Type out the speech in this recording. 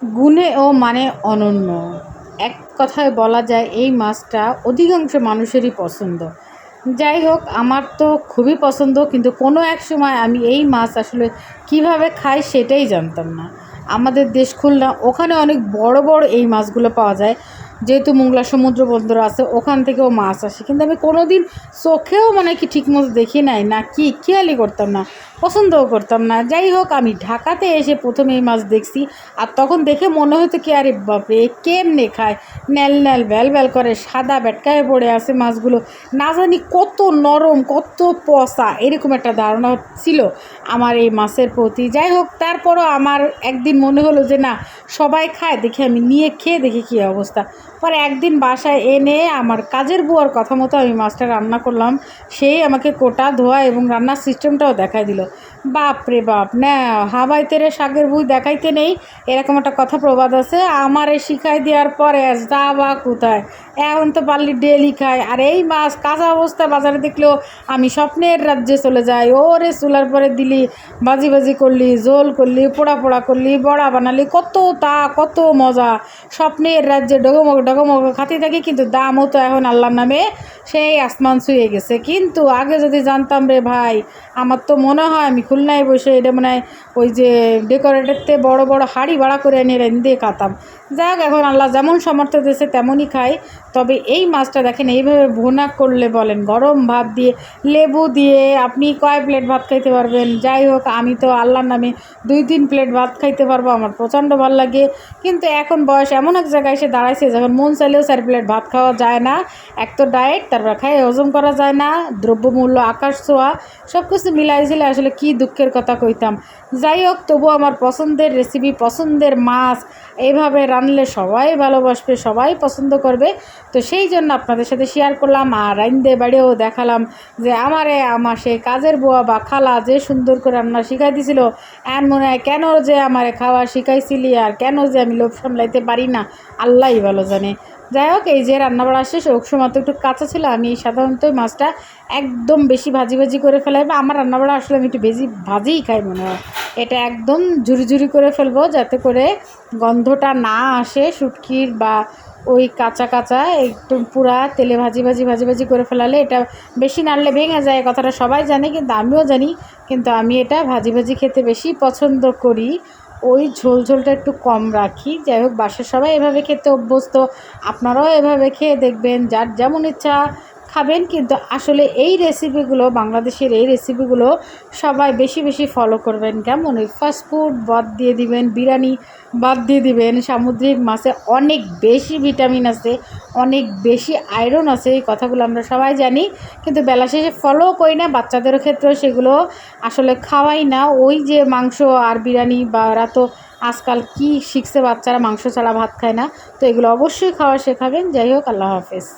গুণে ও মানে অনন্য। এক কথায় বলা যায়, এই মাছটা অধিকাংশ মানুষেরই পছন্দ। যাই হোক, আমার তো খুবই পছন্দ, কিন্তু কোনো এক সময় আমি এই মাছ আসলে কীভাবে খাই সেটাই জানতাম না। আমাদের দেশ খুলনা, ওখানে অনেক বড় বড় এই মাছগুলো পাওয়া যায়। যেহেতু মোংলা সমুদ্র বন্দর আছে, ওখান থেকেও মাছ আসে। কিন্তু আমি কোনো দিন চোখেও মানে কি ঠিকমতো দেখি নাই, না কি খেয়ালি করতাম না, পছন্দও করতাম না। যাই হোক, আমি ঢাকাতে এসে প্রথমে এই মাছ দেখছি, আর তখন দেখে মনে হতো কি, আরে বাপরে কেমনে খায়? ন্যাল ন্যাল ভ্যাল ভ্যাল করে, সাদা বেটকায় পড়ে আছে মাছগুলো। না জানি কত নরম, কত পচা, এরকম একটা ধারণা ছিল আমার এই মাছের প্রতি। যাই হোক, তারপরও আমার একদিন মনে হলো যে, না, সবাই খায়, দেখে আমি নিয়ে খেয়ে দেখি কী অবস্থা। পরে একদিন বাসায় এনে আমার কাজের বুয়ার কথা মতো আমি মাছটা রান্না করলাম। সেই আমাকে কোটা, ধোয়া এবং রান্নার সিস্টেমটাও দেখাই দিল। বাপ রে বাপ। না হাবাইতে রে শাকের বুই দেখাইতে নেই, এরকম একটা কথা প্রবাদ আছে। আমারে শিখাই দেওয়ার পরে যা বা কোথায়? এখন তো পারলি ডেলি খায় আর এই মাছ কাঁচা অবস্থায় বাজারে দেখলেও আমি স্বপ্নের রাজ্যে চলে যাই। ওরে চুলার পরে দিলি, বাজি বাজি করলি, জোল করলি, পোড়া পোড়া করলি, বড়া বানালি, কত তা, কত মজা। স্বপ্নের রাজ্যে ডগমগ ডগমগ খাতে থাকি, কিন্তু দামও তো এখন আল্লাহর নামে সেই আসমান ছুঁয়ে গেছে। কিন্তু আগে যদি জানতাম রে ভাই, আমার তো মনে হয় আমি খুলনায় বসে এটা মনে ওই যে ডেকোরেটেরতে বড় বড় হাড়ি ভাড়া করে এনে রেন্দে খাতাম যাক, এখন আল্লাহ যেমন সমর্থ দেশে তেমনই খাই। তবে এই মাছটা দেখেন, এইভাবে ভুনা করলে বলেন, গরম ভাত দিয়ে, লেবু দিয়ে আপনি কয় প্লেট ভাত খাইতে পারবেন? যাই হোক, আমি তো আল্লাহর নামে দুই তিন প্লেট ভাত খাইতে পারব, আমার প্রচণ্ড ভালো লাগে। কিন্তু এখন বয়স এমন এক জায়গায় এসে দাঁড়াইছে, যখন মন চাইলেও চার প্লেট ভাত খাওয়া যায় না। এক তো ডায়েট তারপর খাই, হজম করা যায় না। দ্রব্যমূল্য, আকাশ ছোঁয়া। সব কিছু মিলাই মিলাইছিলে আসলে কি দুঃখের কথা কইতাম। যাই হোক, তবু আমার পছন্দের রেসিপি পছন্দের মাছ, এইভাবে রানলে সবাই ভালোবাসবে, সবাই পছন্দ করবে। তো সেই জন্য আপনাদের সাথে শেয়ার করলাম আর রাইন্দে বাড়িও দেখালাম যে আমারে, আমার সে কাজের বুয়া বা খালা যে সুন্দর করে রান্না শিখাই দিছিল এন মনে হয় কেন যে আমারে খাওয়া শিখাইছিলি আর কেন যে আমি লোভ সামলাইতে পারি না, আল্লাহই ভালো জানে। যাই হোক, এই যে রান্নাবাড়া শেষ সময় তো একটু কাঁচা ছিল, আমি সাধারণত মাছটা একদম বেশি ভাজি ভাজি করে ফেলাই বা আমার রান্নাবাড়া আসলে আমি একটু বেশি ভাজিই খাই মনে হয়। এটা একদম ঝুরি ঝুরি করে ফেলব যাতে করে গন্ধটা না আসে শুটকির বা ওই কাঁচা কাঁচা, একটু পুরা তেলে ভাজি ভাজি ভাজি ভাজি করে ফেলালে এটা বেশি নাড়লে ভেঙে যায়, কথাটা সবাই জানে, কিন্তু আমিও জানি, কিন্তু আমি এটা ভাজি ভাজি খেতে বেশি পছন্দ করি। ওই ঝোল ঝোলটা একটু কম রাখি। যাই হোক, বাসার সবাই এভাবে খেতে অভ্যস্ত। আপনারাও এভাবে খেয়ে দেখবেন, যার যেমন ইচ্ছা খাবেন, কিন্তু আসলে এই রেসিপিগুলো বাংলাদেশের এই রেসিপিগুলো সবাই বেশি বেশি ফলো করবেন। কেমন? ওই ফাস্টফুড বাদ দিয়ে দিবেন, বিরিয়ানি বাদ দিয়ে দিবেন, সামুদ্রিক মাছে অনেক বেশি ভিটামিন আছে, অনেক বেশি আয়রন আছে, এই কথাগুলো আমরা সবাই জানি, কিন্তু বেলা শেষে ফলো করি না, বাচ্চাদেরও ক্ষেত্রেও সেগুলো আসলে খাওয়াই না। ওই যে মাংস আর বিরিয়ানি বা ওরা তো আজকাল কি শিখছে, বাচ্চারা মাংস ছাড়া ভাত খায় না, তো এগুলো অবশ্যই খাওয়া শেখাবেন। যাই হোক, আল্লাহ হাফেজ।